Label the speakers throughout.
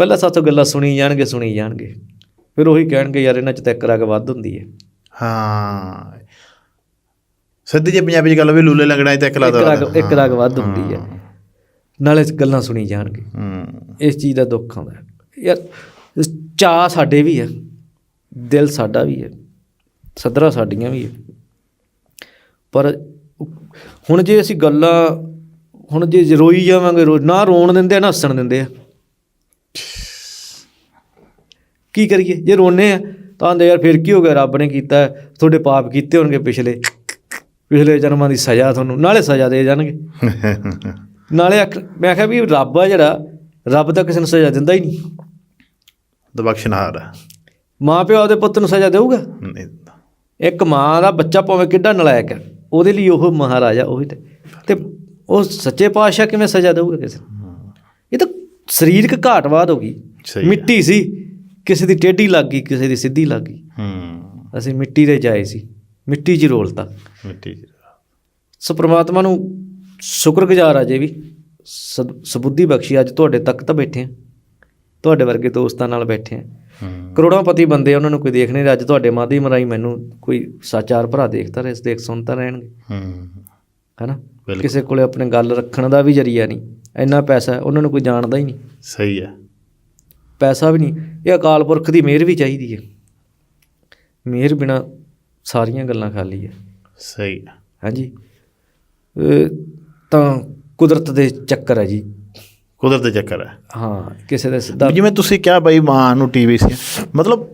Speaker 1: ਪਹਿਲਾਂ ਸਾਥੋਂ ਗੱਲਾਂ ਸੁਣੀ ਜਾਣਗੇ ਸੁਣੀ ਜਾਣਗੇ। ਫਿਰ ਉਹੀ ਕਹਿਣਗੇ ਯਾਰ ਇਹਨਾਂ 'ਚ ਤਾਂ ਇੱਕ ਰਗ ਵੱਧ ਹੁੰਦੀ ਹੈ।
Speaker 2: ਹਾਂ। ਸਿੱਧੀ ਜੇ ਪੰਜਾਬੀ ਚ ਗੱਲ ਵੀ ਲੂਲੇ ਲੰਗੜਾ ਤੇ ਇੱਕ
Speaker 1: ਰਗ ਇੱਕ ਰਗ ਵੱਧ ਹੁੰਦੀ ਹੈ। ਨਾਲੇ ਗੱਲਾਂ ਸੁਣੀ ਜਾਣਗੇ।
Speaker 2: ਹੂੰ।
Speaker 1: ਇਸ ਚੀਜ਼ ਦਾ ਦੁੱਖ ਆਉਂਦਾ। ਯਾਰ ਚਾਹ ਸਾਡੇ ਵੀ ਹੈ ਦਿਲ ਸਾਡਾ ਵੀ ਹੈ ਸਦਰਾ ਸਾਡੀਆਂ ਵੀ ਹੈ। ਪਰ ਹੁਣ ਜੇ ਅਸੀਂ ਗੱਲਾਂ ਹੁਣ ਜੇ ਰੋਈ ਜਾਵਾਂਗੇ ਰੋ ਨਾ ਰੋਣ ਦਿੰਦੇ ਆ ਨਾ ਹੱਸਣ ਦਿੰਦੇ ਆ। ਕੀ ਕਰੀਏ? ਜੇ ਰੋਨੇ ਆ ਤਾਂ ਆਂਦੇ ਯਾਰ ਫਿਰ ਕੀ ਹੋ ਗਿਆ? ਰੱਬ ਨੇ ਕੀਤਾ ਤੁਹਾਡੇ ਪਾਪ ਕੀਤੇ ਹੋਣਗੇ ਪਿਛਲੇ। ਪਿਛਲੇ ਜਨਮਾਂ ਦੀ ਸਜ਼ਾ ਤੁਹਾਨੂੰ ਨਾਲੇ ਸਜ਼ਾ ਦੇ ਜਾਣਗੇ। ਨਾਲੇ ਮੈਂ ਕਿਹਾ ਵੀ ਰੱਬ ਆ ਜਿਹੜਾ ਰੱਬ ਤਾਂ ਕਿਸੇ ਨੂੰ ਸਜ਼ਾ ਦਿੰਦਾ ਹੀ ਨਹੀਂ।
Speaker 2: ਦਬਖਸ਼ਨਹਾਰ ਹੈ
Speaker 1: ਮਾਂ ਪਿਓ ਆਪਦੇ ਪੁੱਤ ਨੂੰ ਸਜ਼ਾ ਦੇਊਗਾ?
Speaker 2: ਨਹੀਂ
Speaker 1: ਇੱਕ ਮਾਂ ਦਾ ਬੱਚਾ ਭਾਵੇਂ ਕਿੱਡਾ ਨਲਾਇਕ ਹੈ ਉਹਦੇ ਲਈ ਉਹ ਮਹਾਰਾਜਾ ਉਹੀ ਤੇ। ਉਹ ਸੱਚੇ ਪਾਤਸ਼ਾਹ ਕਿਵੇਂ ਸਜ਼ਾ ਦੇਊਗਾ ਕਿਸੇ ਨੂੰ? ਇਹ ਤਾਂ ਸਰੀਰਕ ਘਾਟਵਾਦ ਹੋ ਗਈ। ਮਿੱਟੀ ਸੀ ਕਿਸੇ ਦੀ ਟੇਢੀ ਲੱਗ ਗਈ ਕਿਸੇ ਦੀ ਸਿੱਧੀ ਲੱਗ ਗਈ।
Speaker 2: ਹੂੰ।
Speaker 1: ਅਸੀਂ ਮਿੱਟੀ ਦੇ ਜਾਏ ਸੀ ਮਿੱਟੀ 'ਚ ਰੋਲਤਾ
Speaker 2: ਮਿੱਟੀ ਚ।
Speaker 1: ਸੋ ਪ੍ਰਮਾਤਮਾ ਨੂੰ ਸ਼ੁਕਰਗੁਜ਼ਾਰ ਆ ਜੇ ਵੀ ਸਬੁੱਧੀ ਬਖਸ਼ੀ ਅੱਜ ਤੁਹਾਡੇ ਤੱਕ ਤਾਂ ਬੈਠੇ ਆ ਤੁਹਾਡੇ ਵਰਗੇ ਦੋਸਤਾਂ ਨਾਲ ਬੈਠੇ ਆ
Speaker 2: ਹੂੰ।
Speaker 1: ਕਰੋੜਾਂਪਤੀ ਬੰਦੇ ਉਹਨਾਂ ਨੂੰ ਕੋਈ ਦੇਖ ਨਹੀਂ ਰਿਹਾ। ਅੱਜ ਤੁਹਾਡੇ ਮਾਧਿਅਮ ਰਾਹੀਂ ਮੈਨੂੰ ਕੋਈ ਸੱਚਾਰ ਭਰਾ ਦੇਖਦਾ ਰਹੇ ਦੇਖ ਸੁਣਦਾ ਰਹਿਣਗੇ।
Speaker 2: ਹੂੰ।
Speaker 1: ਹੈਨਾ। ਕਿਸੇ ਕੋਲੇ ਆਪਣੇ ਗੱਲ ਰੱਖਣ ਦਾ ਵੀ ਜਰੀਆ ਨਹੀਂ। ਇੰਨਾ ਪੈਸਾ ਉਹਨਾਂ ਨੂੰ ਕੋਈ ਜਾਣਦਾ ਹੀ ਨਹੀਂ।
Speaker 2: ਸਹੀ ਹੈ।
Speaker 1: ਪੈਸਾ ਵੀ ਨਹੀਂ ਇਹ ਅਕਾਲ ਪੁਰਖ ਦੀ ਮਿਹਰ ਵੀ ਚਾਹੀਦੀ ਹੈ। ਮਿਹਰ ਬਿਨਾ ਸਾਰੀਆਂ ਗੱਲਾਂ ਖਾਲੀ ਹੈ।
Speaker 2: ਸਹੀ ਹੈ।
Speaker 1: ਹਾਂਜੀ। ਤਾਂ ਕੁਦਰਤ ਦੇ ਚੱਕਰ ਹੈ ਜੀ।
Speaker 2: ਕੁਦਰਤ ਦੇ ਚੱਕਰ ਹੈ।
Speaker 1: ਹਾਂ ਕਿਸੇ ਦੇ ਸਿੱਧਾ
Speaker 2: ਜਿਵੇਂ ਤੁਸੀਂ ਕਿਹਾ ਬਈ ਮਾਂ ਨੂੰ ਟੀਵੀ ਸੀ। ਮਤਲਬ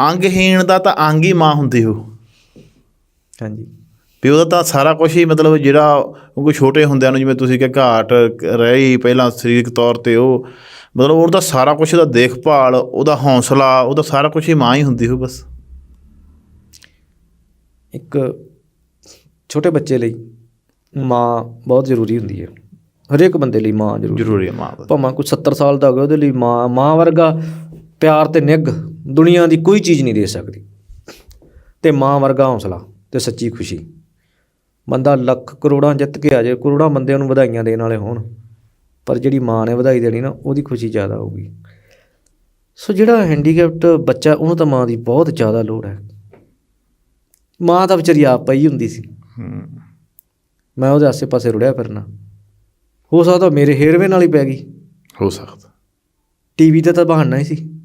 Speaker 2: ਅੰਗਹੀਣ ਦਾ ਤਾਂ ਅੰਗ ਹੀ ਮਾਂ ਹੁੰਦੀ ਹੋ
Speaker 1: ਹਾਂਜੀ।
Speaker 2: ਵੀ ਉਹਦਾ ਤਾਂ ਸਾਰਾ ਕੁਝ ਹੀ ਮਤਲਬ ਜਿਹੜਾ ਕੋਈ ਛੋਟੇ ਹੁੰਦਿਆਂ ਨੂੰ ਜਿਵੇਂ ਤੁਸੀਂ ਕਿ ਘਾਟ ਰਹੀ ਪਹਿਲਾਂ ਸਰੀਰਕ ਤੌਰ ਤੇ ਉਹ ਮਤਲਬ ਉਹਦਾ ਸਾਰਾ ਕੁਝ ਉਹਦਾ ਦੇਖਭਾਲ ਉਹਦਾ ਹੌਸਲਾ ਉਹਦਾ ਸਾਰਾ ਕੁਝ ਹੀ ਮਾਂ ਹੀ ਹੁੰਦੀ ਹੋ ਬਸ।
Speaker 1: ਇੱਕ ਛੋਟੇ ਬੱਚੇ ਲਈ ਮਾਂ ਬਹੁਤ ਜ਼ਰੂਰੀ ਹੁੰਦੀ ਹੈ। ਹਰੇਕ ਬੰਦੇ ਲਈ ਮਾਂ ਜ਼ਰੂਰੀ
Speaker 2: ਜ਼ਰੂਰੀ ਹੈ। ਮਾਂ ਦਾ।
Speaker 1: ਭਾਵੇਂ ਕੋਈ 70 ਸਾਲ ਦਾ ਹੋਵੇ ਉਹਦੇ ਲਈ ਮਾਂ ਮਾਂ ਵਰਗਾ ਪਿਆਰ ਤੇ ਨਿੱਘ ਦੁਨੀਆ ਦੀ ਕੋਈ ਚੀਜ਼ ਨਹੀਂ ਦੇ ਸਕਦੀ। ਤੇ ਮਾਂ ਵਰਗਾ ਹੌਸਲਾ ਤੇ ਸੱਚੀ ਖੁਸ਼ੀ। ਬੰਦਾ ਲੱਖ ਕਰੋੜਾਂ ਜਿੱਤ ਕੇ ਆ ਜਾਏ ਕਰੋੜਾਂ ਬੰਦਿਆਂ ਨੂੰ ਵਧਾਈਆਂ ਦੇਣ ਵਾਲੇ ਹੋਣ ਪਰ ਜਿਹੜੀ ਮਾਂ ਨੇ ਵਧਾਈ ਦੇਣੀ ਨਾ ਉਹਦੀ ਖੁਸ਼ੀ ਜ਼ਿਆਦਾ ਹੋਊਗੀ। ਸੋ ਜਿਹੜਾ ਹੈਂਡੀਕੈਪਟ ਬੱਚਾ ਉਹਨੂੰ ਤਾਂ ਮਾਂ ਦੀ ਬਹੁਤ ਜ਼ਿਆਦਾ ਲੋੜ ਹੈ। ਮਾਂ ਤਾਂ ਵਿਚਾਰੀ ਆਪ ਪਈ ਹੁੰਦੀ ਸੀ।
Speaker 2: ਹੂੰ।
Speaker 1: ਮੈਂ ਉਹਦੇ ਆਸੇ-ਪਾਸੇ ਰੁੜਿਆ ਫਿਰਨਾ। ਹੋ ਸਕਦਾ ਮੇਰੇ ਹੇਰਵੇ ਨਾਲ ਹੀ ਪੈ ਗਈ।
Speaker 2: ਹੋ ਸਕਦਾ।
Speaker 1: ਟੀਵੀ ਤੇ ਤਾਂ ਬਹਾਨਾ ਹੀ ਸੀ।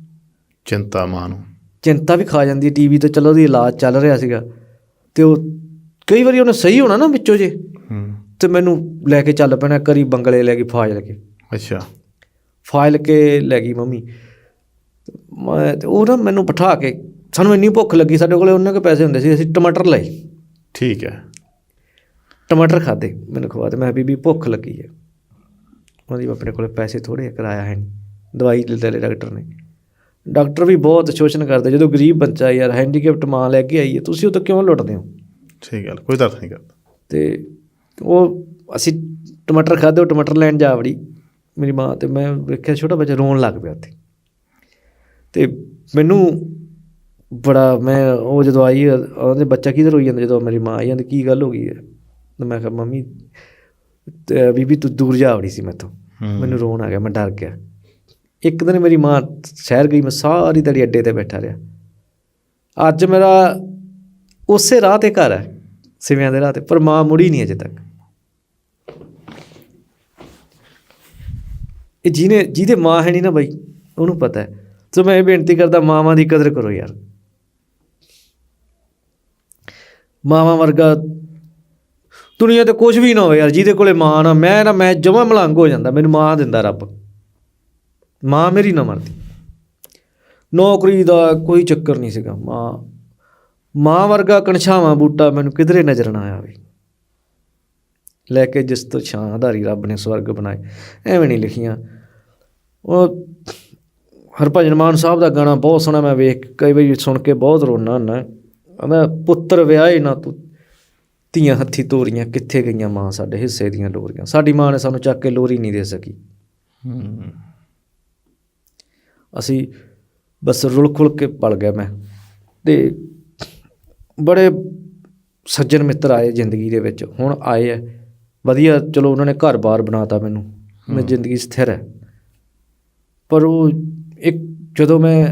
Speaker 2: ਚਿੰਤਾ ਮਾਂ ਨੂੰ।
Speaker 1: ਚਿੰਤਾ ਵੀ ਖਾ ਜਾਂਦੀ ਟੀਵੀ ਤੇ ਚਲੋ ਉਹਦੀ ਇਲਾਜ ਚੱਲ ਰਿਹਾ ਸੀਗਾ। ਤੇ ਉਹ ਕਈ ਵਾਰੀ ਉਹਨੇ ਸਹੀ ਹੋਣਾ ਨਾ ਵਿੱਚੋਂ ਜੇ। ਤੇ ਮੈਨੂੰ ਲੈ ਕੇ ਚੱਲ ਪੈਣਾ ਕਰੀ ਬੰਗਲੇ ਲੈ ਕੇ ਫਾਜ਼ਲ ਕੇ।
Speaker 2: ਅੱਛਾ।
Speaker 1: ਫਾਜ਼ਲ ਕੇ ਲੈ ਗਈ ਮੰਮੀ। ਮੈਂ ਉਹ ਨਾ ਮੈਨੂੰ ਬਿਠਾ ਕੇ ਸਾਨੂੰ ਇੰਨੀ ਭੁੱਖ ਲੱਗੀ ਸਾਡੇ ਕੋਲੇ ਉਹਨਾਂ ਕੇ ਪੈਸੇ ਹੁੰਦੇ ਸੀ ਅਸੀਂ ਟਮਾਟਰ ਲਏ।
Speaker 2: ਠੀਕ ਹੈ।
Speaker 1: ਟਮਾਟਰ ਖਾਦੇ ਮੈਨੂੰ ਖਵਾ ਦੇ ਮੈਂ ਬੀਬੀ ਭੁੱਖ ਲੱਗੀ ਹੈ। ਉਹਦੀ ਆਪਣੇ ਕੋਲੇ ਪੈਸੇ ਥੋੜੇ ਕਰਾਇਆ ਹੈ ਨਹੀਂ ਦਵਾਈ ਲੈ ਲੈ ਡਾਕਟਰ ਨੇ। ਡਾਕਟਰ ਵੀ ਬਹੁਤ ਸ਼ੋਸ਼ਣ ਕਰਦੇ ਜਦੋਂ ਗਰੀਬ ਬੱਚਾ ਯਾਰ ਹੈਂਡੀਕੈਪਟ ਮਾਂ ਲੈ ਕੇ ਆਈ ਹੈ ਤੁਸੀਂ ਉਹ ਤੋਂ ਕਿਉਂ ਲੁੱਟਦੇ ਹੋ?
Speaker 2: ਠੀਕ ਗੱਲ ਕੋਈ ਤਰਸ ਨਹੀਂ ਕਰਦਾ।
Speaker 1: ਤੇ ਉਹ ਅਸੀਂ ਟਮਾਟਰ ਖਾਦੇ ਉਹ ਟਮਾਟਰ ਲੈਣ ਜਾ ਵੜੀ। ਮੇਰੀ ਮਾਂ ਤੇ ਮੈਂ ਵੇਖਿਆ ਛੋਟਾ ਬੱਚਾ ਰੋਣ ਲੱਗ ਪਿਆ ਉੱਥੇ। ਤੇ ਮੈਨੂੰ ਬੜਾ ਮੈਂ ਉਹ ਜਦੋਂ ਆਈ ਉਹਦੇ ਬੱਚਾ ਕਿਧਰ ਹੋਈ ਜਾਂਦਾ? ਜਦੋਂ ਮੇਰੀ ਮਾਂ ਆਈ ਜਾਂਦੀ ਕੀ ਗੱਲ ਹੋ ਗਈ ਹੈ? ਤੇ ਮੈਂ ਕਿਹਾ ਮੰਮੀ ਤੇ ਬੀਬੀ ਤੂੰ ਦੂਰ ਜਾ ਵੜੀ ਸੀ ਮੈਥੋਂ। ਮੈਨੂੰ ਰੋਣ ਆ ਗਿਆ ਮੈਂ ਡਰ ਗਿਆ। ਇੱਕ ਦਿਨ ਮੇਰੀ ਮਾਂ ਸ਼ਹਿਰ ਗਈ ਮੈਂ ਸਾਰੀ ਦਿਹਾੜੀ ਅੱਡੇ ਤੇ ਬੈਠਾ ਰਿਹਾ। ਅੱਜ ਮੇਰਾ ਉਸੇ ਰਾਹ ਤੇ ਘਰ ਹੈ, ਸਿਵਿਆਂ ਦੇ ਰਾਹ ਤੇ, ਪਰ ਮਾਂ ਮੁੜੀ ਨਹੀਂ ਅਜੇ ਤੱਕ। ਇਹ ਜਿਹਨੇ, ਜਿਹਦੇ ਮਾਂ ਹੈ ਨਹੀਂ ਨਾ ਬਾਈ, ਉਹਨੂੰ ਪਤਾ ਹੈ। ਸੋ ਮੈਂ ਇਹ ਬੇਨਤੀ ਕਰਦਾ, ਮਾਵਾਂ ਦੀ ਕਦਰ ਕਰੋ ਯਾਰ। ਮਾਵਾਂ ਵਰਗਾ ਦੁਨੀਆ ਤੇ ਕੁਝ ਵੀ ਨਾ ਹੋਵੇ ਯਾਰ, ਜਿਹਦੇ ਕੋਲੇ ਮਾਂ ਨਾ, ਮੈਂ ਨਾ, ਮੈਂ ਜਮਾ ਮਲੰਗ ਹੋ ਜਾਂਦਾ, ਮੈਨੂੰ ਮਾਂ ਦਿੰਦਾ ਰੱਬ। ਮਾਂ ਮੇਰੀ ਨਾ ਮਰਦੀ। ਨੌਕਰੀ ਦਾ ਕੋਈ ਚੱਕਰ ਨਹੀਂ ਸੀਗਾ, ਮਾਂ ਮਾਂ ਵਰਗਾ ਕਣਛਾਵਾਂ ਬੂਟਾ ਮੈਨੂੰ ਕਿਧਰੇ ਨਜ਼ਰ ਨਾ ਆਵੇ। ਲੈ ਕੇ ਜਿਸ ਤੋਂ ਛਾਂ ਆਧਾਰੀ ਰੱਬ ਨੇ ਸਵਰਗ ਬਣਾਏ ਐਵੇਂ ਨਹੀਂ ਲਿਖੀਆਂ। ਉਹ ਹਰਭਜਨ ਮਾਨ ਸਾਹਿਬ ਦਾ ਗਾਣਾ ਬਹੁਤ ਸੋਹਣਾ ਮੈਂ ਵੇਖ ਕਈ ਵਾਰੀ ਸੁਣ ਕੇ ਬਹੁਤ ਰੋਣਾ ਹੁੰਦਾ। ਕਹਿੰਦਾ ਪੁੱਤਰ ਵਿਆਹੇ ਨਾ ਤੂੰ ਧੀਆਂ ਹੱਥੀ ਤੋਰੀਆਂ ਕਿੱਥੇ ਗਈਆਂ ਮਾਂ ਸਾਡੇ ਹਿੱਸੇ ਦੀਆਂ ਲੋਰੀਆਂ? ਸਾਡੀ ਮਾਂ ਨੇ ਸਾਨੂੰ ਚੱਕ ਕੇ ਲੋਰੀ ਨਹੀਂ ਦੇ ਸਕੀ। ਅਸੀਂ ਬਸ ਰੁਲ ਖੁਲ ਕੇ ਪਲ ਗਿਆ ਮੈਂ। ਤੇ ਬੜੇ ਸੱਜਣ ਮਿੱਤਰ ਆਏ ਜ਼ਿੰਦਗੀ ਦੇ ਵਿੱਚ। ਹੁਣ ਆਏ ਆ। ਵਧੀਆ ਚਲੋ ਉਹਨਾਂ ਨੇ ਘਰ-ਬਾਰ ਬਣਾਤਾ ਮੈਨੂੰ। ਮੈਂ ਜ਼ਿੰਦਗੀ ਸਥਿਰ ਹੈ। ਪਰ ਉਹ ਇੱਕ ਜਦੋਂ ਮੈਂ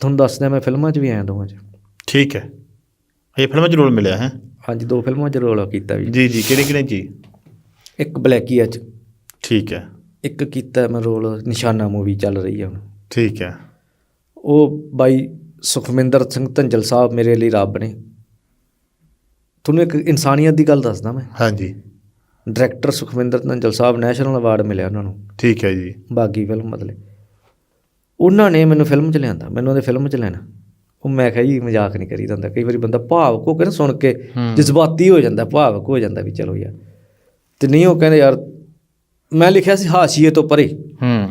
Speaker 1: ਤੁਹਾਨੂੰ ਦੱਸਦਾ ਮੈਂ ਫਿਲਮਾਂ 'ਚ ਵੀ ਆਇਆ ਦੋਵਾਂ 'ਚ।
Speaker 2: ਠੀਕ ਹੈ। ਇਹ ਫਿਲਮ 'ਚ ਰੋਲ ਮਿਲਿਆ ਹੈ?
Speaker 1: ਹਾਂਜੀ ਦੋ ਫਿਲਮਾਂ 'ਚ ਰੋਲ ਕੀਤਾ ਵੀ।
Speaker 2: ਜੀ ਜੀ ਕਿਹੜੀ ਕਿਹੜੀ ਜੀ?
Speaker 1: ਇੱਕ ਬਲੈਕੀਆ 'ਚ।
Speaker 2: ਠੀਕ ਹੈ।
Speaker 1: ਇੱਕ ਕੀਤਾ ਮੈਂ ਰੋਲ ਨਿਸ਼ਾਨਾ ਮੂਵੀ ਚੱਲ ਰਹੀ ਹੈ ਹੁਣ।
Speaker 2: ਠੀਕ ਹੈ।
Speaker 1: ਉਹ ਬਾਈ ਸੁਖਮਿੰਦਰ ਸਿੰਘ ਧੰਜਲ ਸਾਹਿਬ ਮੇਰੇ ਲਈ ਰੱਬ ਨੇ। ਤੁਹਾਨੂੰ ਇੱਕ ਇਨਸਾਨੀਅਤ ਦੀ ਗੱਲ ਦੱਸਦਾ ਮੈਂ।
Speaker 2: ਹਾਂਜੀ।
Speaker 1: Director Sukhminder Dhanjal Sahib national award ਮਿਲਿਆ ਉਹਨਾਂ ਨੂੰ।
Speaker 2: ਠੀਕ ਹੈ ਜੀ।
Speaker 1: ਬਾਗੀ ਫਿਲਮ ਮਤਲਬ ਉਹਨਾਂ ਨੇ ਮੈਨੂੰ ਫਿਲਮ 'ਚ ਲਿਆਂਦਾ ਮੈਨੂੰ ਉਹਦੇ ਫਿਲਮ 'ਚ ਲੈਣਾ। ਉਹ ਮੈਂ ਕਿਹਾ ਜੀ ਮਜ਼ਾਕ ਨਹੀਂ ਕਰੀਦਾ ਹੁੰਦਾ ਕਈ ਵਾਰੀ ਬੰਦਾ ਭਾਵਕ ਹੋ ਕੇ ਨਾ ਸੁਣ ਕੇ ਜਜ਼ਬਾਤੀ ਹੋ ਜਾਂਦਾ ਭਾਵਕ ਹੋ ਜਾਂਦਾ ਵੀ ਚਲੋ ਯਾਰ। ਤੇ ਨਹੀਂ ਉਹ ਕਹਿੰਦੇ ਯਾਰ ਮੈਂ ਲਿਖਿਆ ਸੀ ਹਾਸ਼ੀਏ ਤੋਂ ਪਰੇ।
Speaker 2: ਹੂੰ।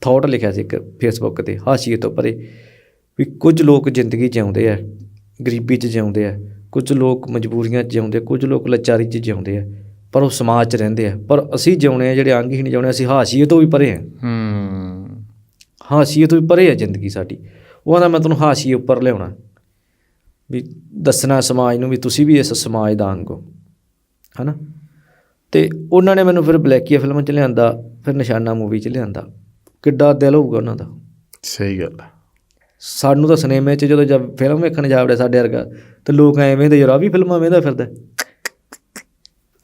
Speaker 1: ਥਾਟ ਲਿਖਿਆ ਸੀ ਇੱਕ ਫੇਸਬੁੱਕ ਤੇ ਹਾਸ਼ੀਏ ਤੋਂ ਪਰੇ। ਵੀ ਕੁਝ ਲੋਕ ਜ਼ਿੰਦਗੀ ਜਿਉਂਦੇ ਆ ਗਰੀਬੀ 'ਚ ਜਿਉਂਦੇ ਆ ਕੁਝ ਲੋਕ ਮਜਬੂਰੀਆਂ 'ਚ ਜਿਉਂਦੇ ਕੁਝ ਲੋਕ ਲਾਚਾਰੀ 'ਚ ਜਿਉਂਦੇ ਆ ਪਰ ਉਹ ਸਮਾਜ 'ਚ ਰਹਿੰਦੇ ਆ। ਪਰ ਅਸੀਂ ਜਿਉਣੇ ਆ ਜਿਹੜੇ ਅੰਗਹੀਣ ਜਿਉਣੇ ਅਸੀਂ ਹਾਸ਼ੀਏ ਤੋਂ ਵੀ ਪਰੇ ਆ।
Speaker 2: ਹੂੰ।
Speaker 1: ਹਾਸ਼ੀਏ ਤੋਂ ਵੀ ਪਰੇ ਆ ਜ਼ਿੰਦਗੀ ਸਾਡੀ। ਉਹ ਕਹਿੰਦਾ ਮੈਂ ਤੁਹਾਨੂੰ ਹਾਸ਼ੀਏ ਉੱਪਰ ਲਿਆਉਣਾ। ਵੀ ਦੱਸਣਾ ਸਮਾਜ ਨੂੰ ਵੀ ਤੁਸੀਂ ਵੀ ਇਸ ਸਮਾਜ ਦਾ ਅੰਗ ਹੋ। ਹਨਾ? ਤੇ ਉਹਨਾਂ ਨੇ ਮੈਨੂੰ ਫਿਰ ਬਲੈਕੀਆ ਫਿਲਮ 'ਚ ਲਿਆਂਦਾ ਫਿਰ ਨਿਸ਼ਾਨਾ ਮੂਵੀ 'ਚ ਲਿਆਂਦਾ। ਕਿੱਡਾ ਦਿਲ ਹੋਊਗਾ ਉਹਨਾਂ ਦਾ।
Speaker 2: ਸਹੀ ਗੱਲ ਹੈ
Speaker 1: ਸਾਨੂੰ ਤਾਂ ਸਿਨੇਮੇ 'ਚ ਜਦੋਂ ਜਦ ਫਿਲਮ ਵੇਖਣ ਜਾਵੜੇ ਸਾਡੇ ਵਰਗਾ ਤੇ ਲੋਕ ਐਵੇਂ ਦੇ ਯਾਰ ਵੀ ਫਿਲਮਾਂ ਵੇਂਦਾ ਫਿਰਦਾ।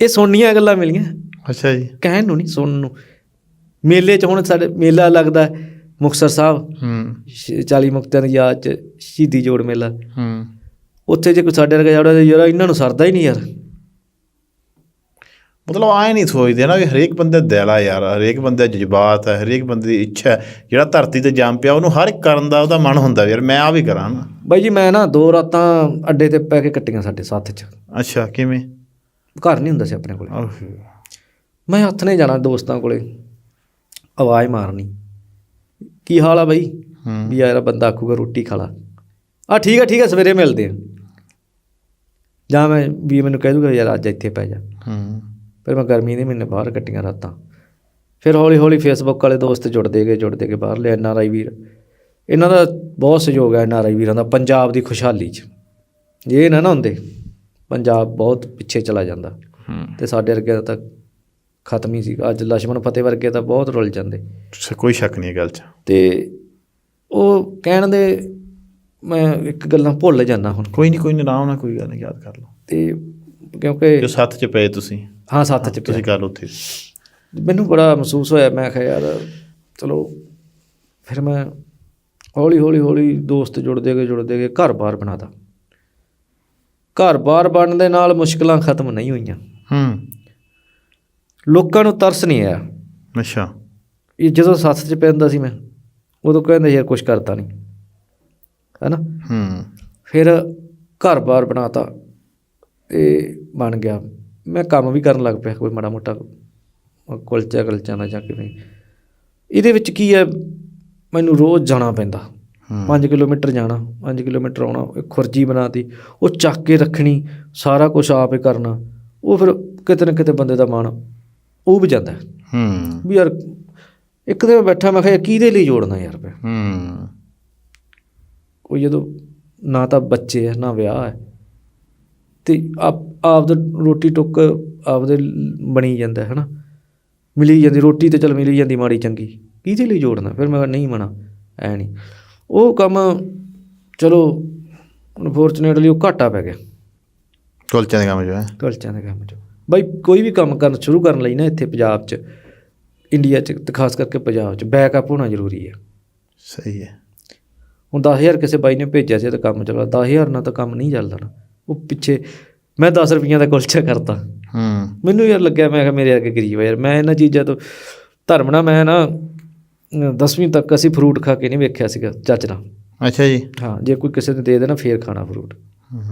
Speaker 1: ਇਹ ਸੁਣਨੀਆਂ ਗੱਲਾਂ ਮਿਲੀਆਂ।
Speaker 2: ਅੱਛਾ ਜੀ।
Speaker 1: ਕਹਿਣ ਨੂੰ ਨਹੀਂ ਸੁਣਨ ਨੂੰ। ਮੇਲੇ 'ਚ ਹੁਣ ਸਾਡੇ ਮੇਲਾ ਲੱਗਦਾ ਹੈ, ਮੁਕਤਸਰ ਸਾਹਿਬ।
Speaker 2: ਹੂੰ।
Speaker 1: ਸ਼- 40 ਮੁਕਤਿਆਂ ਦੀ ਯਾਦ 'ਚ ਸ਼ਹੀਦੀ ਜੋੜ ਮੇਲਾ।
Speaker 2: ਹੂੰ।
Speaker 1: ਉੱਥੇ ਜੇ ਕੋਈ ਸਾਡੇ ਵਰਗਾ ਜਾਵੜਾ ਯਾਰ ਇਹਨਾਂ ਨੂੰ ਸਰਦਾ ਹੀ ਨਹੀਂ ਯਾਰ।
Speaker 2: ਮਤਲਬ ਆਏ ਨਹੀਂ ਸੋਚਦੇ ਨਾ ਵੀ ਹਰੇਕ ਬੰਦੇ ਦਾ ਦਿਲ ਆ ਯਾਰ ਹਰੇਕ ਬੰਦੇ ਦਾ ਜਜ਼ਬਾਤ ਹੈ ਹਰੇਕ ਬੰਦੇ ਦੀ ਇੱਛਾ ਹੈ। ਜਿਹੜਾ ਧਰਤੀ ਤੇ ਜੰਮ ਪਿਆ ਉਹਨੂੰ ਹਰ ਇੱਕ ਕਰਨ ਦਾ ਉਹਦਾ ਮਨ ਹੁੰਦਾ ਯਾਰ ਮੈਂ ਆ ਵੀ ਕਰਾਂ ਨਾ।
Speaker 1: ਬਾਈ ਜੀ ਮੈਂ ਨਾ ਦੋ ਰਾਤਾਂ ਅੱਡੇ ਤੇ ਪੈ ਕੇ ਕੱਟੀਆਂ ਸਾਡੇ ਸਾਥ 'ਚ।
Speaker 2: ਅੱਛਾ ਕਿਵੇਂ?
Speaker 1: ਘਰ ਨਹੀਂ ਹੁੰਦਾ ਸੀ ਆਪਣੇ ਕੋਲੇ। ਮੈਂ ਹੱਥ ਨੇ ਜਾਣਾ ਦੋਸਤਾਂ ਕੋਲੇ। ਆਵਾਜ਼ ਮਾਰਨੀ। ਕੀ ਹਾਲ ਆ ਬਈ? ਵੀ ਯਾਰ ਬੰਦਾ ਆਖੂਗਾ ਰੋਟੀ ਖਾ ਲਾ। ਆ ਠੀਕ ਆ ਠੀਕ ਆ ਸਵੇਰੇ ਮਿਲਦੇ ਆ। ਜਾਂ ਮੈਂ ਵੀ ਮੈਨੂੰ ਕਹਿ ਦੂਗਾ ਯਾਰ ਅੱਜ ਇੱਥੇ ਪੈ ਜਾ।
Speaker 2: ਹੂੰ।
Speaker 1: ਫਿਰ ਮੈਂ ਗਰਮੀ ਦੇ ਮਹੀਨੇ ਬਾਹਰ ਕੱਟੀਆਂ ਰਾਤਾਂ। ਫਿਰ ਹੌਲੀ ਹੌਲੀ ਫੇਸਬੁੱਕ ਵਾਲੇ ਦੋਸਤ ਜੁੜਦੇ ਗਏ ਜੁੜਦੇ ਗਏ ਬਾਹਰਲੇ ਐਨ ਆਰ ਆਈ ਵੀਰ। ਇਹਨਾਂ ਦਾ ਬਹੁਤ ਸਹਿਯੋਗ ਹੈ ਐਨ ਆਰ ਆਈ ਵੀਰਾਂ ਦਾ ਪੰਜਾਬ ਦੀ ਖੁਸ਼ਹਾਲੀ 'ਚ। ਜੇ ਨਾ ਨਾ ਹੁੰਦੇ ਪੰਜਾਬ ਬਹੁਤ ਪਿੱਛੇ ਚਲਾ ਜਾਂਦਾ। ਤੇ ਸਾਡੇ ਵਰਗੇ ਤਾਂ ਖਤਮ ਹੀ ਸੀ ਅੱਜ ਲਸ਼ਮਣ ਫਤਿਹ ਵਰਗੇ ਤਾਂ ਬਹੁਤ ਰੁੱਲ ਜਾਂਦੇ।
Speaker 2: ਕੋਈ ਸ਼ੱਕ ਨਹੀਂ ਗੱਲ 'ਚ।
Speaker 1: ਤੇ ਉਹ ਕਹਿਣ ਦੇ ਮੈਂ ਇੱਕ ਗੱਲਾਂ ਭੁੱਲ ਜਾਂਦਾ ਹੁਣ।
Speaker 2: ਕੋਈ ਨਹੀਂ ਕੋਈ ਨਾ ਹੋਣਾ ਕੋਈ ਗੱਲ ਨਹੀਂ ਯਾਦ ਕਰ ਲਓ।
Speaker 1: ਤੇ ਕਿਉਂਕਿ
Speaker 2: ਜੋ ਸੱਤ 'ਚ ਪਏ ਤੁਸੀਂ।
Speaker 1: ਹਾਂ ਸੱਤ ਚ ਪਿਆ
Speaker 2: ਤੁਸੀਂ ਕਰ ਲਓ ਉੱਥੇ।
Speaker 1: ਮੈਨੂੰ ਬੜਾ ਮਹਿਸੂਸ ਹੋਇਆ ਮੈਂ ਕਿਹਾ ਯਾਰ ਚਲੋ ਫਿਰ ਮੈਂ ਹੌਲੀ ਹੌਲੀ ਹੌਲੀ ਦੋਸਤ ਜੁੜਦੇ ਗਏ ਜੁੜਦੇ ਗਏ ਘਰ-ਬਾਰ ਬਣਾਤਾ। ਘਰ-ਬਾਰ ਬਣਨ ਦੇ ਨਾਲ ਮੁਸ਼ਕਲਾਂ ਖਤਮ ਨਹੀਂ ਹੋਈਆਂ।
Speaker 2: ਹੂੰ।
Speaker 1: ਲੋਕਾਂ ਨੂੰ ਤਰਸ ਨਹੀਂ ਆਇਆ।
Speaker 2: ਅੱਛਾ।
Speaker 1: ਇਹ ਜਦੋਂ ਸੱਤ 'ਚ ਪੈਂਦਾ ਸੀ ਮੈਂ ਉਦੋਂ ਕਹਿੰਦੇ ਯਾਰ ਕੁਝ ਕਰਤਾ ਨਹੀਂ। ਹੈਨਾ?
Speaker 2: ਹੂੰ।
Speaker 1: ਫਿਰ ਘਰ-ਬਾਰ ਬਣਾਤਾ ਤੇ ਬਣ ਗਿਆ। ਮੈਂ ਕੰਮ ਵੀ ਕਰਨ ਲੱਗ ਪਿਆ ਕੋਈ ਮਾੜਾ ਮੋਟਾ ਕੁਲਚਾ ਕਲਚਾ ਦਾ ਜਾਂ ਕਿਵੇਂ। ਇਹਦੇ ਵਿੱਚ ਕੀ ਹੈ? ਮੈਨੂੰ ਰੋਜ਼ ਜਾਣਾ ਪੈਂਦਾ।
Speaker 2: ਹੂੰ।
Speaker 1: 5 ਕਿਲੋਮੀਟਰ ਜਾਣਾ 5 ਕਿਲੋਮੀਟਰ ਆਉਣਾ ਇੱਕ ਖੁਰਜੀ ਬਣਾਤੀ ਉਹ ਚੱਕ ਕੇ ਰੱਖਣੀ ਸਾਰਾ ਕੁਝ ਆਪ ਕਰਨਾ ਉਹ ਫਿਰ ਕਿਤੇ ਨਾ ਕਿਤੇ ਬੰਦੇ ਦਾ ਮਨ ਉਹ ਵੀ ਜਾਂਦਾ। ਹੈ। ਵੀ ਯਾਰ ਇੱਕ ਦਿਨ ਬੈਠਾ ਮੈਂ ਕਿਹਾ ਕਿਹਦੇ ਲਈ ਜੋੜਨਾ ਯਾਰ ਮੈਂ
Speaker 2: ਹੂੰ।
Speaker 1: ਉਹ ਜਦੋਂ ਨਾ ਤਾਂ ਬੱਚੇ ਹੈ ਨਾ ਵਿਆਹ ਹੈ ਤੇ ਆਪ ਆਪ ਦਾ ਰੋਟੀ ਟੁੱਕ ਆਪਦੇ ਬਣੀ ਜਾਂਦਾ ਹੈ ਨਾ ਮਿਲੀ ਜਾਂਦੀ ਰੋਟੀ ਤੇ ਚਲ ਮਿਲੀ ਜਾਂਦੀ ਮਾੜੀ ਚੰਗੀ। ਕਿਹਦੇ ਲਈ ਜੋੜਨਾ? ਫਿਰ ਮੈਂ ਕਿਹਾ ਨਹੀਂ ਮਣਾ ਐ ਨਹੀਂ। ਉਹ ਕੰਮ ਚਲੋ ਅਨਫੋਰਚੂਨੇਟਲੀ ਉਹ ਘਾਟਾ ਪੈ ਗਿਆ।
Speaker 2: ਕੁਲਚਿਆਂ ਦੇ ਕੰਮ ਜੋ ਹੈ?
Speaker 1: ਕਲਚਾਂ ਦੇ ਕੰਮ 'ਚ। ਬਾਈ ਕੋਈ ਵੀ ਕੰਮ ਕਰਨ ਸ਼ੁਰੂ ਕਰਨ ਲਈ ਨਾ ਇੱਥੇ ਪੰਜਾਬ 'ਚ ਇੰਡੀਆ 'ਚ ਤੇ ਖਾਸ ਕਰਕੇ ਪੰਜਾਬ 'ਚ ਬੈਕਅਪ ਹੋਣਾ ਜ਼ਰੂਰੀ ਹੈ
Speaker 2: ਸਹੀ ਹੈ।
Speaker 1: ਹੁਣ 10000 ਕਿਸੇ ਬਾਈ ਨੇ ਭੇਜਿਆ ਸੀ ਤਾਂ ਕੰਮ ਚੱਲਦਾ। 10000 ਨਾਲ ਤਾਂ ਕੰਮ ਨਹੀਂ ਚੱਲਦਾ ਨਾ। ਉਹ ਪਿੱਛੇ ਮੈਂ 10 ਰੁਪਈਆਂ ਦਾ ਕੁਲਚਾ ਕਰਤਾ।
Speaker 2: ਹੂੰ।
Speaker 1: ਮੈਨੂੰ ਯਾਰ ਲੱਗਿਆ ਮੈਂ ਕਿਹਾ ਮੇਰੇ ਅੱਗੇ ਗਰੀਬ ਆ ਯਾਰ ਮੈਂ ਇਹਨਾਂ ਚੀਜ਼ਾਂ ਤੋਂ ਧਰਮ ਨਾਲ ਮੈਂ ਨਾ 10ਵੀਂ ਤੱਕ ਅਸੀਂ ਫਰੂਟ ਖਾ ਕੇ ਨਹੀਂ ਵੇਖਿਆ ਸੀਗਾ ਨਾਲ।
Speaker 2: ਅੱਛਾ ਜੀ।
Speaker 1: ਹਾਂ ਜੇ ਕੋਈ ਕਿਸੇ ਨੇ ਦੇ ਦੇਣਾ ਫੇਰ ਖਾਣਾ ਫਰੂਟ
Speaker 2: ਹੂੰ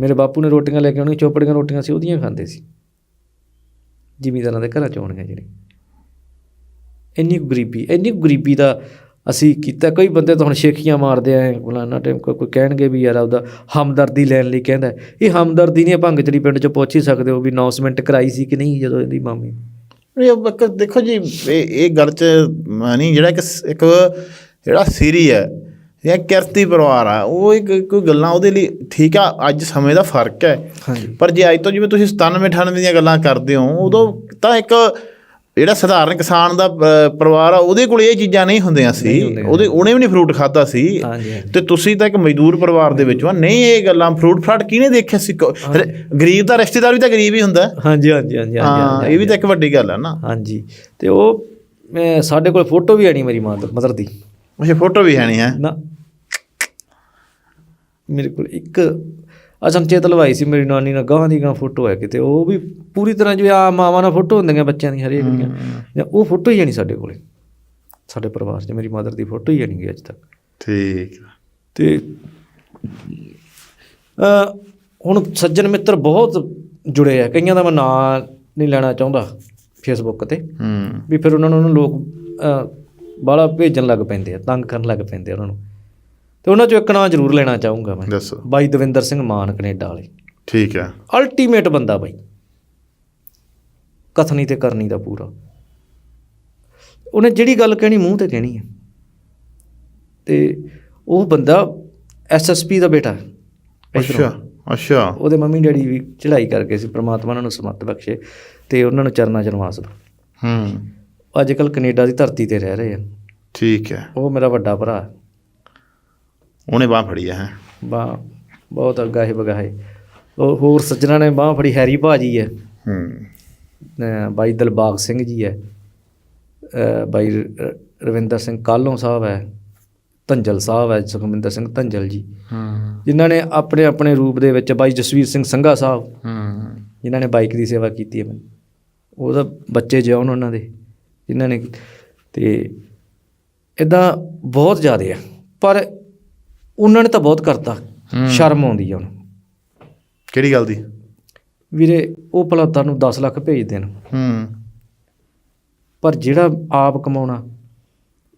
Speaker 1: ਮੇਰੇ ਬਾਪੂ ਨੇ ਰੋਟੀਆਂ ਲੈ ਕੇ ਆਉਣੀ ਚੋਪੜੀਆਂ ਰੋਟੀਆਂ ਸੀ ਉਹਦੀਆਂ ਖਾਂਦੇ ਸੀ। ਜ਼ਿਮੀਂਦਾਰਾਂ ਦੇ ਘਰਾਂ ਚ ਆਉਣੀਆਂ ਜਿਹੜੀ ਇੰਨੀ ਗਰੀਬੀ ਇੰਨੀ ਗਰੀਬੀ ਦਾ ਅਸੀਂ ਕੀਤਾ। ਕਈ ਬੰਦੇ ਤਾਂ ਹੁਣ ਸ਼ੇਖੀਆਂ ਮਾਰਦੇ ਆ ਫਲਾਨਾ ਟਾਈਮ ਕੋਈ ਕਹਿਣਗੇ ਵੀ ਯਾਰ ਆਪਦਾ ਹਮਦਰਦੀ ਲੈਣ ਲਈ ਕਹਿੰਦਾ। ਇਹ ਹਮਦਰਦੀ ਨਹੀਂ ਭੰਗ ਚੜੀ ਪਿੰਡ ਚ ਪੁੱਛ ਹੀ ਸਕਦੇ ਹੋ ਵੀ ਅਨਾਉਂਸਮੈਂਟ ਕਰਾਈ ਸੀ ਕਿ ਨਹੀਂ ਜਦੋਂ ਇਹਦੀ ਮਾਮੀ
Speaker 2: ਇਹ ਦੇਖੋ ਜੀ ਇਹ ਇਹ ਗੱਲ 'ਚ ਨਹੀਂ ਜਿਹੜਾ ਇੱਕ ਇੱਕ ਜਿਹੜਾ ਸੀਰੀ ਹੈ ਜਾਂ ਕਿਰਤੀ ਪਰਿਵਾਰ ਆ ਉਹ ਇੱਕ ਕੋਈ ਗੱਲਾਂ ਉਹਦੇ ਲਈ ਠੀਕ ਆ ਅੱਜ ਸਮੇਂ ਦਾ ਫ਼ਰਕ ਹੈ।
Speaker 1: ਹਾਂਜੀ।
Speaker 2: ਪਰ ਜੇ ਅੱਜ ਤੋਂ ਜਿਵੇਂ ਤੁਸੀਂ 97 98 ਦੀਆਂ ਗੱਲਾਂ ਕਰਦੇ ਹੋ ਉਦੋਂ ਤਾਂ ਇੱਕ ਜਿਹੜਾ ਸਧਾਰਨ ਕਿਸਾਨ ਦਾ ਪਰਿਵਾਰ ਆ ਉਹਦੇ ਕੋਲ ਇਹ ਚੀਜ਼ਾਂ ਨਹੀਂ ਹੁੰਦੀਆਂ ਸੀ। ਉਹਦੇ ਉਹਨੇ ਵੀ ਨਹੀਂ ਫਰੂਟ ਖਾਦਾ ਸੀ। ਤੇ ਤੁਸੀਂ ਤਾਂ ਇੱਕ ਮਜ਼ਦੂਰ ਪਰਿਵਾਰ ਦੇ ਵਿੱਚੋਂ ਆ। ਨਹੀਂ ਇਹ ਗੱਲਾਂ ਫਰੂਟ ਫਰਾਟ ਕਿਹਨੇ ਦੇਖਿਆ ਸੀ? ਗਰੀਬ ਦਾ ਰਿਸ਼ਤੇਦਾਰ ਵੀ ਤਾਂ ਗਰੀਬ ਹੀ ਹੁੰਦਾ।
Speaker 1: ਹਾਂਜੀ ਹਾਂਜੀ ਹਾਂਜੀ
Speaker 2: ਹਾਂ
Speaker 1: ਹਾਂਜੀ
Speaker 2: ਇਹ ਵੀ ਤਾਂ ਇੱਕ ਵੱਡੀ ਗੱਲ ਹੈ ਨਾ।
Speaker 1: ਹਾਂਜੀ। ਤੇ ਉਹ ਸਾਡੇ ਕੋਲ ਫੋਟੋ ਵੀ ਹੈ ਨਹੀਂ ਮੇਰੀ ਮਾਂ ਦਾ ਮਦਰ ਦੀ।
Speaker 2: ਅੱਛਾ ਫੋਟੋ ਵੀ ਹੈ ਨਹੀਂ ਹੈ?
Speaker 1: ਨਾ। ਮੇਰੇ ਕੋਲ ਇੱਕ ਅਸੰਚੇਤ ਲਵਾਈ ਸੀ ਮੇਰੀ ਨਾਨੀ ਨਾਲ ਗਾਂ ਦੀ ਗਾਂ ਫੋਟੋ ਹੈ ਕਿਤੇ ਉਹ ਵੀ ਪੂਰੀ ਤਰ੍ਹਾਂ ਜਿਵੇਂ ਆ ਮਾਵਾਂ ਨਾਲ ਫੋਟੋ ਹੁੰਦੀਆਂ ਬੱਚਿਆਂ ਦੀ ਹਰੇਕ ਦੀਆਂ। ਜਾਂ ਉਹ ਫੋਟੋ ਹੀ ਨਹੀਂ ਸਾਡੇ ਕੋਲੇ। ਸਾਡੇ ਪਰਿਵਾਰ 'ਚ ਮੇਰੀ ਮਦਰ ਦੀ ਫੋਟੋ ਹੀ ਨਹੀਂ ਗੀ ਅੱਜ ਤੱਕ।
Speaker 2: ਠੀਕ।
Speaker 1: ਤੇ ਅ ਹੁਣ ਸੱਜਣ ਮਿੱਤਰ ਬਹੁਤ ਜੁੜੇ ਆ ਕਈਆਂ ਦਾ ਮੈਂ ਨਾਂ ਨਹੀਂ ਲੈਣਾ ਚਾਹੁੰਦਾ ਫੇਸਬੁੱਕ ਤੇ।
Speaker 2: ਹੂੰ।
Speaker 1: ਵੀ ਫਿਰ ਉਹਨਾਂ ਨੂੰ ਲੋਕ ਬਾਲਾ ਭੇਜਣ ਲੱਗ ਪੈਂਦੇ ਆ ਤੰਗ ਕਰਨ ਲੱਗ ਪੈਂਦੇ ਆ ਉਹਨਾਂ ਨੂੰ। ਤੇ ਉਹਨਾਂ ਚੋਂ ਇੱਕ ਨਾਂ ਜ਼ਰੂਰ ਲੈਣਾ ਚਾਹੂੰਗਾ ਮੈਂ।
Speaker 2: ਦੱਸੋ।
Speaker 1: ਬਾਈ ਦਵਿੰਦਰ ਸਿੰਘ ਮਾਨ ਕੈਨੇਡਾ ਵਾਲੇ।
Speaker 2: ਠੀਕ ਹੈ।
Speaker 1: ਅਲਟੀਮੇਟ ਬੰਦਾ ਬਾਈ। ਕਥਨੀ ਤੇ ਕਰਨੀ ਦਾ ਪੂਰਾ। ਉਹਨੇ ਜਿਹੜੀ ਗੱਲ ਕਹਿਣੀ ਮੂੰਹ ਤੇ ਕਹਿਣੀ ਹੈ। ਤੇ ਉਹ ਬੰਦਾ ਐਸਐਸਪੀ ਦਾ ਬੇਟਾ।
Speaker 2: ਅੱਛਾ ਅੱਛਾ।
Speaker 1: ਉਹਦੇ ਮੰਮੀ ਡੈਡੀ ਵੀ ਚੜ੍ਹਾਈ ਕਰਕੇ ਸੀ। ਪ੍ਰਮਾਤਮਾ ਉਹਨਾਂ ਨੂੰ ਸਮਤ ਬਖਸ਼ੇ ਤੇ ਉਹਨਾਂ ਨੂੰ ਚਰਨਾਂ ਚ ਨਿਵਾਸ ਦਿਓ।
Speaker 2: ਹੂੰ।
Speaker 1: ਅੱਜ ਕੱਲ ਕੈਨੇਡਾ ਦੀ ਧਰਤੀ ਤੇ ਰਹਿ ਰਹੇ ਆ।
Speaker 2: ਠੀਕ ਹੈ।
Speaker 1: ਉਹ ਮੇਰਾ ਵੱਡਾ ਭਰਾ ਹੈ।
Speaker 2: ਉਹਨੇ ਬਾਹ ਫੜੀ ਹੈ ਹੈਂ।
Speaker 1: ਬਾ ਬਹੁਤ ਅਗਾਹੇ ਬਗਾਹੇ। ਉਹ ਹੋਰ ਸੱਜਣਾ ਨੇ ਬਾਹ ਫੜੀ ਹੈਰੀ ਭਾਜੀ ਹੈ।
Speaker 2: ਹੂੰ
Speaker 1: ਬਾਈ ਦਿਲਬਾਗ ਸਿੰਘ ਜੀ ਹੈ ਬਾਈ ਰਵਿੰਦਰ ਸਿੰਘ ਕਾਲੋਂ ਸਾਹਿਬ ਹੈ ਧੰਜਲ ਸਾਹਿਬ ਹੈ ਸੁਖਮਿੰਦਰ ਸਿੰਘ ਧੰਜਲ ਜੀ।
Speaker 2: ਹੂੰ।
Speaker 1: ਜਿਨ੍ਹਾਂ ਨੇ ਆਪਣੇ ਆਪਣੇ ਰੂਪ ਦੇ ਵਿੱਚ ਬਾਈ ਜਸਵੀਰ ਸਿੰਘ ਸੰਘਾ ਸਾਹਿਬ
Speaker 2: ਹੂੰ।
Speaker 1: ਜਿਨ੍ਹਾਂ ਨੇ ਬਾਈਕ ਦੀ ਸੇਵਾ ਕੀਤੀ ਹੈ ਮੈਨੂੰ। ਉਹਦਾ ਬੱਚੇ ਜਿਉਣ ਉਹਨਾਂ ਦੇ ਜਿਨ੍ਹਾਂ ਨੇ ਤੇ ਇਦਾਂ ਬਹੁਤ ਜ਼ਿਆਦੇ ਆ। ਪਰ ਉਹਨਾਂ ਨੇ ਤਾਂ ਬਹੁਤ ਕਰਤਾ ਸ਼ਰਮ ਆਉਂਦੀ ਆ ਉਹਨੂੰ।
Speaker 2: ਕਿਹੜੀ ਗੱਲ ਦੀ?
Speaker 1: ਵੀਰੇ ਉਹ ਭਲਾ ਤੁਹਾਨੂੰ 10 ਲੱਖ ਭੇਜ ਦੇਣ।
Speaker 2: ਹੂੰ।
Speaker 1: ਪਰ ਜਿਹੜਾ ਆਪ ਕਮਾਉਣਾ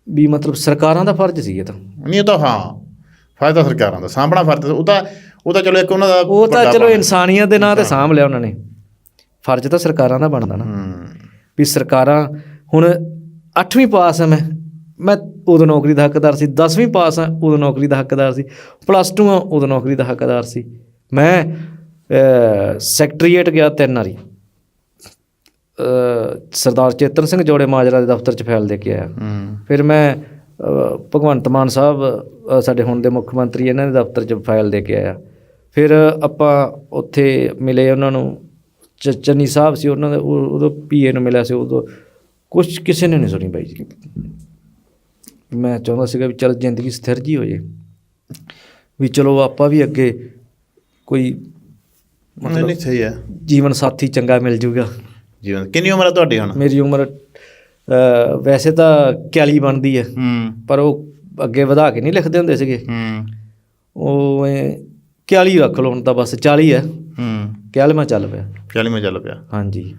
Speaker 1: ਵੀ ਮਤਲਬ ਸਰਕਾਰਾਂ ਦਾ ਫਰਜ਼ ਸੀ ਇਹ ਤਾਂ।
Speaker 2: ਨਹੀਂ ਉਹ ਤਾਂ ਹਾਂ ਫਾਇਦਾ ਸਰਕਾਰਾਂ ਦਾ ਸਾਂਭਣਾ ਫਰਜ਼ ਉਹ ਤਾਂ ਉਹ ਤਾਂ ਚਲੋ ਇੱਕ ਉਹਨਾਂ ਦਾ
Speaker 1: ਉਹ ਤਾਂ ਚਲੋ। ਇਨਸਾਨੀਅਤ ਦੇ ਨਾਂ ਤੇ ਸਾਂਭ ਲਿਆ ਉਹਨਾਂ ਨੇ। ਫਰਜ਼ ਤਾਂ ਸਰਕਾਰਾਂ ਦਾ ਬਣਦਾ ਨਾ।
Speaker 2: ਹੂੰ।
Speaker 1: ਵੀ ਸਰਕਾਰਾਂ ਹੁਣ 8ਵੀਂ ਪਾਸ ਆ ਮੈਂ। ਮੈਂ ਉਦੋਂ ਨੌਕਰੀ ਦਾ ਹੱਕਦਾਰ ਸੀ 10ਵੀਂ ਪਾਸ ਆ ਉਦੋਂ ਨੌਕਰੀ ਦਾ ਹੱਕਦਾਰ ਸੀ ਪਲੱਸ 2 ਆ ਉਦੋਂ ਨੌਕਰੀ ਦਾ ਹੱਕਦਾਰ ਸੀ। ਮੈਂ ਸੈਕਟਰੀਏਟ ਗਿਆ ਤਿੰਨ ਵਾਰੀ। ਸਰਦਾਰ ਚੇਤਨ ਸਿੰਘ ਜੋੜੇ ਮਾਜਰਾ ਦੇ ਦਫ਼ਤਰ 'ਚ ਫਾਈਲ ਦੇ ਕੇ ਆਇਆ। ਫਿਰ ਮੈਂ ਭਗਵੰਤ ਮਾਨ ਸਾਹਿਬ ਸਾਡੇ ਹੁਣ ਦੇ ਮੁੱਖ ਮੰਤਰੀ ਇਹਨਾਂ ਦੇ ਦਫ਼ਤਰ 'ਚ ਫਾਈਲ ਦੇ ਕੇ ਆਇਆ। ਫਿਰ ਆਪਾਂ ਉੱਥੇ ਮਿਲੇ ਉਹਨਾਂ ਨੂੰ ਚੰਨੀ ਸਾਹਿਬ ਸੀ ਉਹਨਾਂ ਦੇ ਉਦੋਂ ਪੀਏ ਨੂੰ ਮਿਲਿਆ ਸੀ ਉਦੋਂ ਕੁਝ ਕਿਸੇ ਨੇ ਨਹੀਂ ਸੁਣੀ ਬਾਈ ਜੀ। ਮੈਂ ਚਾਹੁੰਦਾ ਸੀਗਾ ਵੀ ਚਲ ਜ਼ਿੰਦਗੀ ਸਥਿਰ ਜੀ ਹੋ ਜੇ ਵੀ ਚਲੋ ਆਪਾਂ ਵੀ ਅੱਗੇ ਕੋਈ
Speaker 2: ਨਹੀਂ ਨਹੀਂ ਸਹੀ ਹੈ।
Speaker 1: ਜੀਵਨ ਸਾਥੀ ਚੰਗਾ ਮਿਲ ਜੂਗਾ।
Speaker 2: ਜੀਵਨ ਕਿੰਨੀ ਉਮਰ ਹੈ ਤੁਹਾਡੀ ਹੁਣ?
Speaker 1: ਮੇਰੀ ਉਮਰ ਵੈਸੇ ਤਾਂ 41 ਬਣਦੀ
Speaker 2: ਹੈ।
Speaker 1: ਪਰ ਉਹ ਅੱਗੇ ਵਧਾ ਕੇ ਨਹੀਂ ਲਿਖਦੇ ਹੁੰਦੇ ਸੀਗੇ।
Speaker 2: ਹੂੰ।
Speaker 1: ਉਹ ਐਂ 41 ਰੱਖ ਲਓ ਹੁਣ ਤਾਂ ਬਸ 40 ਹੈ।
Speaker 2: ਹੂੰ।
Speaker 1: 41ਵਾਂ ਚੱਲ ਪਿਆ।
Speaker 2: ਚੱਲ ਮੈਂ ਚੱਲ ਪਿਆ।
Speaker 1: ਹਾਂਜੀ।